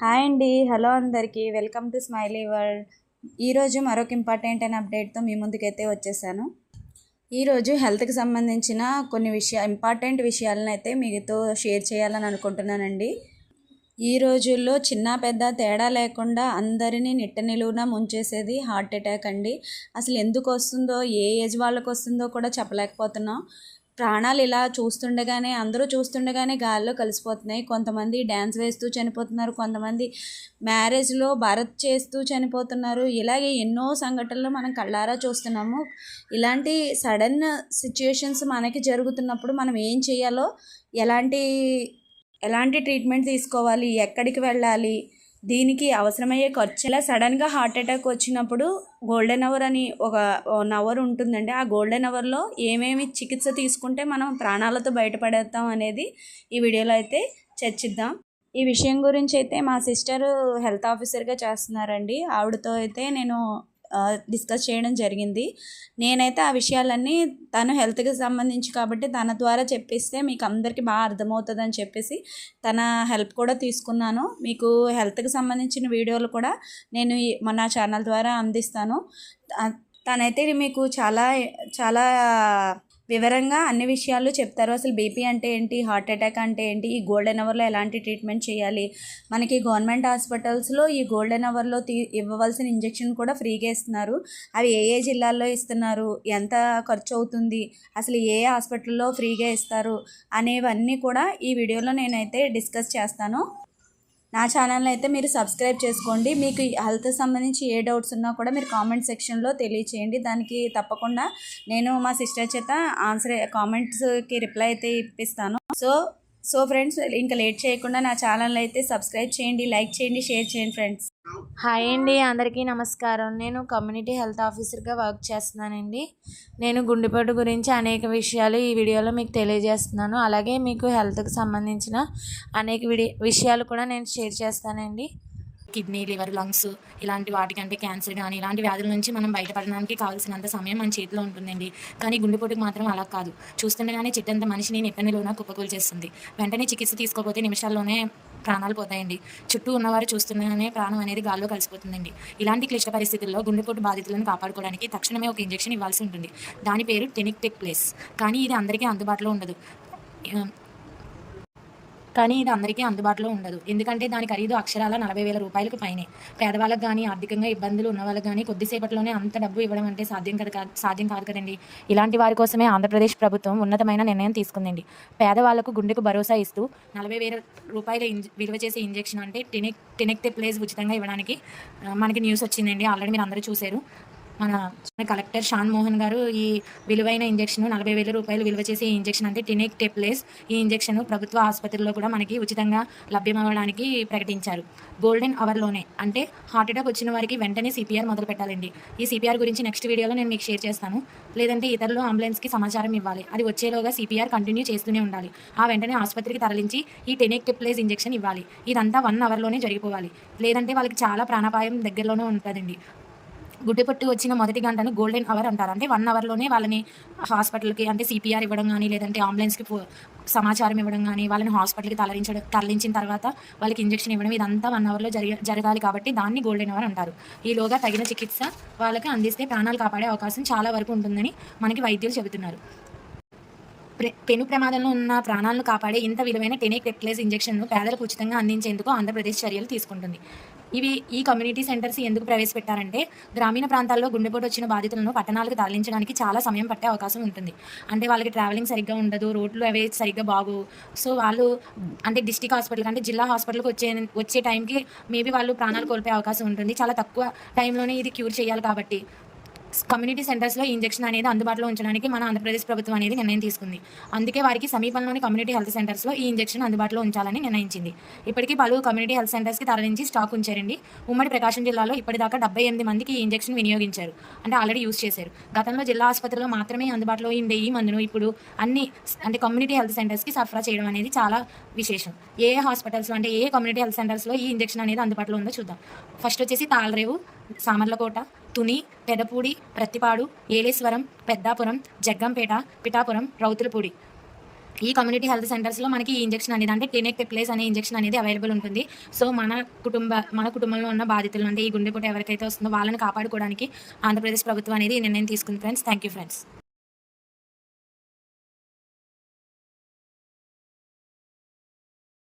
Hi అండి. Hello అందరికీ. Welcome to smiley world. ఈరోజు మరొక ఇంపార్టెంట్ అయిన అప్డేట్తో మీ ముందుకైతే వచ్చేసాను. ఈరోజు హెల్త్కి సంబంధించిన కొన్ని విషయ ఇంపార్టెంట్ విషయాలను అయితే మీతో షేర్ చేయాలని అనుకుంటున్నానండి. ఈ రోజుల్లో చిన్న పెద్ద తేడా లేకుండా అందరినీ నిట్ట నిలువున ముంచేసేది హార్ట్ అటాక్ అండి. అసలు ఎందుకు వస్తుందో ఏ ఏజ్ వాళ్ళకి వస్తుందో కూడా చెప్పలేకపోతున్నాం. ప్రాణాలు ఇలా చూస్తుండగానే అందరూ చూస్తుండగానే గాల్లో కలిసిపోతున్నాయి. కొంతమంది డ్యాన్స్ వేస్తూ చనిపోతున్నారు. కొంతమంది మ్యారేజ్లో భరత్ చేస్తూ చనిపోతున్నారు. ఇలాగే ఎన్నో సంఘటనలు మనం కళ్ళారా చూస్తున్నాము. ఇలాంటి సడన్ సిచ్యుయేషన్స్ మనకి జరుగుతున్నప్పుడు మనం ఏం చేయాలో ఎలాంటి ఎలాంటి ట్రీట్మెంట్ తీసుకోవాలి ఎక్కడికి వెళ్ళాలి దీనికి అవసరమయ్యే ఖర్చు ఇలా సడన్గా హార్ట్ అటాక్ వచ్చినప్పుడు గోల్డెన్ అవర్ అని ఒక వన్ అవర్ ఉంటుందండి. ఆ గోల్డెన్ అవర్లో ఏమేమి చికిత్స తీసుకుంటే మనం ప్రాణాలతో బయటపడేస్తాం అనేది ఈ వీడియోలో అయితే చర్చిద్దాం. ఈ విషయం గురించి అయితే మా సిస్టర్ హెల్త్ ఆఫీసర్గా చేస్తున్నారండి. ఆవిడతో అయితే నేను డిస్కస్ చేయడం జరిగింది. నేనైతే ఆ విషయాలన్నీ తను హెల్త్కి సంబంధించి కాబట్టి తన ద్వారా చెప్పిస్తే మీకు అందరికీ బాగా అర్థమవుతుందని చెప్పేసి తన హెల్ప్ కూడా తీసుకున్నాను. మీకు హెల్త్కి సంబంధించిన వీడియోలు కూడా నేను మన ఛానల్ ద్వారా అందిస్తాను. తనైతే మీకు చాలా చాలా వివరంగా అన్ని విషయాలు చెప్తారు. అసలు బీపీ అంటే ఏంటి? హార్ట్ అటాక్ అంటే ఏంటి? ఈ గోల్డెన్ అవర్లో ఎలాంటి ట్రీట్మెంట్ చేయాలి? మనకి గవర్నమెంట్ హాస్పిటల్స్లో ఈ గోల్డెన్ అవర్లో తీ ఇవ్వవలసిన ఇంజెక్షన్ కూడా ఫ్రీగా ఇస్తున్నారు. అవి ఏ ఏ జిల్లాల్లో ఇస్తున్నారు? ఎంత ఖర్చు అవుతుంది? అసలు ఏ హాస్పిటల్లో ఫ్రీగా ఇస్తారు? అనేవన్నీ కూడా ఈ వీడియోలో నేనైతే డిస్కస్ చేస్తాను. నా ఛానల్ని అయితే మీరు సబ్స్క్రైబ్ చేసుకోండి. మీకు హెల్త్ సంబంధించి ఏ డౌట్స్ ఉన్నా కూడా మీరు కామెంట్ సెక్షన్లో తెలియచేయండి. దానికి తప్పకుండా నేను మా సిస్టర్ చేత ఆన్సర్ కామెంట్స్కి రిప్లై అయితే ఇప్పిస్తాను. సో సో ఫ్రెండ్స్ ఇంకా లేట్ చేయకుండా నా ఛానల్ అయితే సబ్స్క్రైబ్ చేయండి లైక్ చేయండి షేర్ చేయండి ఫ్రెండ్స్. హాయ్ అండి అందరికీ నమస్కారం. నేను కమ్యూనిటీ హెల్త్ ఆఫీసర్గా వర్క్ చేస్తున్నానండి. నేను గుండెపోటు గురించి అనేక విషయాలు ఈ వీడియోలో మీకు తెలియజేస్తున్నాను. అలాగే మీకు హెల్త్కి సంబంధించిన అనేక విడి విషయాలు కూడా నేను షేర్ చేస్తానండి. కిడ్నీ లివర్ లంగ్స్ ఇలాంటి వాటికంటే క్యాన్సర్ కానీ ఇలాంటి వ్యాధుల నుంచి మనం బయటపడడానికి కావాల్సినంత సమయం మన చేతిలో ఉంటుందండి. కానీ గుండెపోటుకు మాత్రం అలా కాదు. చూస్తుండగానే చిట్టంత మనిషిని నెట్టనిలోన కుప్పకూలు చేస్తుంది వెంటనే చికిత్స తీసుకోకపోతే నిమిషాల్లోనే ప్రాణాలు పోతాయండి. చుట్టూ ఉన్నవారు చూస్తున్నానే ప్రాణం అనేది గాల్లో కలిసిపోతుందండి. ఇలాంటి క్లిష్ట పరిస్థితుల్లో గుండెపోటు బాధితులను కాపాడుకోవడానికి తక్షణమే ఒక ఇంజెక్షన్ ఇవ్వాల్సి ఉంటుంది. దాని పేరు టెనిక్ ప్లేస్. కానీ ఇది అందరికీ అందుబాటులో ఉండదు. కానీ ఇది అందరికీ అందుబాటులో ఉండదు. ఎందుకంటే దాని ఖరీదు అక్షరాల నలభై వేల రూపాయలకు పైనే. పేదవాళ్ళకి కానీ ఆర్థికంగా ఇబ్బందులు ఉన్న వాళ్ళకి కానీ కొద్దిసేపట్లోనే అంత డబ్బు ఇవ్వడం అంటే సాధ్యం కదా సాధ్యం కాదు కదండి. ఇలాంటి వారి కోసమే ఆంధ్రప్రదేశ్ ప్రభుత్వం ఉన్నతమైన నిర్ణయం తీసుకుందండి. పేదవాళ్ళకు గుండెకు భరోసా ఇస్తూ నలభై వేల రూపాయల విలువ చేసే ఇంజెక్షన్ అంటే టెనెక్ టెనెక్టే ప్లేస్ ఉచితంగా ఇవ్వడానికి మనకి న్యూస్ వచ్చిందండి. ఆల్రెడీ మీరు అందరూ చూశారు. మన కలెక్టర్ షాన్ మోహన్ గారు ఈ విలువైన ఇంజెక్షన్ నలభై వేల రూపాయలు విలువ చేసే ఈ ఇంజెక్షన్ అంటే టినెక్ టెప్లేస్. ఈ ఇంజెక్షన్ ప్రభుత్వ ఆసుపత్రిలో కూడా మనకి ఉచితంగా లభ్యమవ్వడానికి ప్రకటించారు. గోల్డెన్ అవర్లోనే అంటే హార్ట్ అటాక్ వచ్చిన వారికి వెంటనే సిపిఆర్ మొదలు పెట్టాలండి. ఈ సిపిఆర్ గురించి నెక్స్ట్ వీడియోలో నేను మీకు షేర్ చేస్తాను. లేదంటే ఇతరులు అంబులెన్స్కి సమాచారం ఇవ్వాలి. అది వచ్చేలోగా సిపిఆర్ కంటిన్యూ చేస్తూనే ఉండాలి. ఆ వెంటనే ఆసుపత్రికి తరలించి ఈ టెనేక్ టెప్లేస్ ఇంజెక్షన్ ఇవ్వాలి. ఇదంతా వన్ అవర్లోనే జరిగిపోవాలి. లేదంటే వాళ్ళకి చాలా ప్రాణాపాయం దగ్గరలోనే ఉంటుందండి. గుడ్డెపట్టు వచ్చిన మొదటి గంటను గోల్డెన్ అవర్ అంటారు. అంటే వన్ అవర్లోనే వాళ్ళని హాస్పిటల్కి అంటే సిపిఆర్ ఇవ్వడం కానీ లేదంటే అంబులెన్స్కి సమాచారం ఇవ్వడం కానీ వాళ్ళని హాస్పిటల్కి తరలించడం తరలించిన తర్వాత వాళ్ళకి ఇంజెక్షన్ ఇవ్వడం ఇదంతా వన్ అవర్లో జరగ జరగాలి కాబట్టి దాన్ని గోల్డెన్ అవర్ అంటారు. ఈలోగా తగిన చికిత్స వాళ్ళకి అందిస్తే ప్రాణాలు కాపాడే అవకాశం చాలా వరకు ఉంటుందని మనకి వైద్యులు చెబుతున్నారు. పెను ప్రమాదంలో ఉన్న ప్రాణాలను కాపాడే ఇంత విలువైన టెనిక్ రెక్లెస్ ఇంజెక్షన్ను పేదలకు ఉచితంగా అందించేందుకు ఆంధ్రప్రదేశ్ చర్యలు తీసుకుంటుంది. ఇవి ఈ కమ్యూనిటీ సెంటర్స్ ఎందుకు ప్రవేశపెట్టారంటే గ్రామీణ ప్రాంతాల్లో గుండెపోటు వచ్చిన బాధితులను పట్టణాలకు తరలించడానికి చాలా సమయం పట్టే అవకాశం ఉంటుంది. అంటే వాళ్ళకి ట్రావెలింగ్ సరిగ్గా ఉండదు రోడ్లు అవి సరిగ్గా బాగు. సో వాళ్ళు అంటే డిస్టిక్ హాస్పిటల్ అంటే జిల్లా హాస్పిటల్కి వచ్చే వచ్చే టైంకి మేబీ వాళ్ళు ప్రాణాలు కోల్పోయే అవకాశం ఉంటుంది. చాలా తక్కువ టైంలోనే ఇది క్యూర్ చేయాలి కాబట్టి. కమ్యూనిటీ సెంటర్స్లో ఈ ఇంజెక్షన్ అనేది అందుబాటులో ఉంచడానికి మన ఆంధ్రప్రదేశ్ ప్రభుత్వం అనేది నిర్ణయం తీసుకుంది. అందుకే వారికి సమీపంలోని కమ్యూనిటీ హెల్త్ సెంటర్స్లో ఈ ఇంజెక్షన్ అందుబాటులో ఉంచాలని నిర్ణయించింది. ఇప్పటికీ పలు కమ్యూనిటీ హెల్త్ సెంటర్స్కి తరలించి స్టాక్ ఉంచారండి. ఉమ్మడి ప్రకాశం జిల్లాలో ఇప్పటిదాకా డెబ్బై ఎనిమిది మందికి ఈ ఇంజెక్షన్ వినియోగించారు. అంటే ఆల్రెడీ యూజ్ చేశారు. గతంలో జిల్లా ఆసుపత్రిలో మాత్రమే అందుబాటులో ఉండే ఈ మందును ఇప్పుడు అన్ని అంటే కమ్యూనిటీ హెల్త్ సెంటర్స్కి సరఫరా చేయడం అనేది చాలా విశేషం. ఏ హాస్పిటల్స్లో అంటే ఏ కమ్యూనిటీ హెల్త్ సెంటర్స్లో ఈ ఇంజెక్షన్ అనేది అందుబాటులో ఉందో చూద్దాం. ఫస్ట్ వచ్చేసి తాళరేవు సామర్లకోట తుని పెదపూడి ప్రత్తిపాడు ఏలేశ్వరం పెద్దాపురం జగ్గంపేట పిఠాపురం రౌతులపూడి. ఈ కమ్యూనిటీ హెల్త్ సెంటర్స్లో మనకి ఈ ఇంజెక్షన్ అనేది అంటే క్లినిక్ ప్లేస్ అనే ఇంజెక్షన్ అనేది అవైలబుల్ ఉంటుంది. సో మన కుటుంబ మన కుటుంబంలో ఉన్న బాధితులు అంటే ఈ గుండెపోటు ఎవరికైతే వస్తుందో వాళ్ళని కాపాడుకోవడానికి ఆంధ్రప్రదేశ్ ప్రభుత్వం అనేది ఈ నిర్ణయం తీసుకుంది ఫ్రెండ్స్ థ్యాంక్ యూ ఫ్రెండ్స్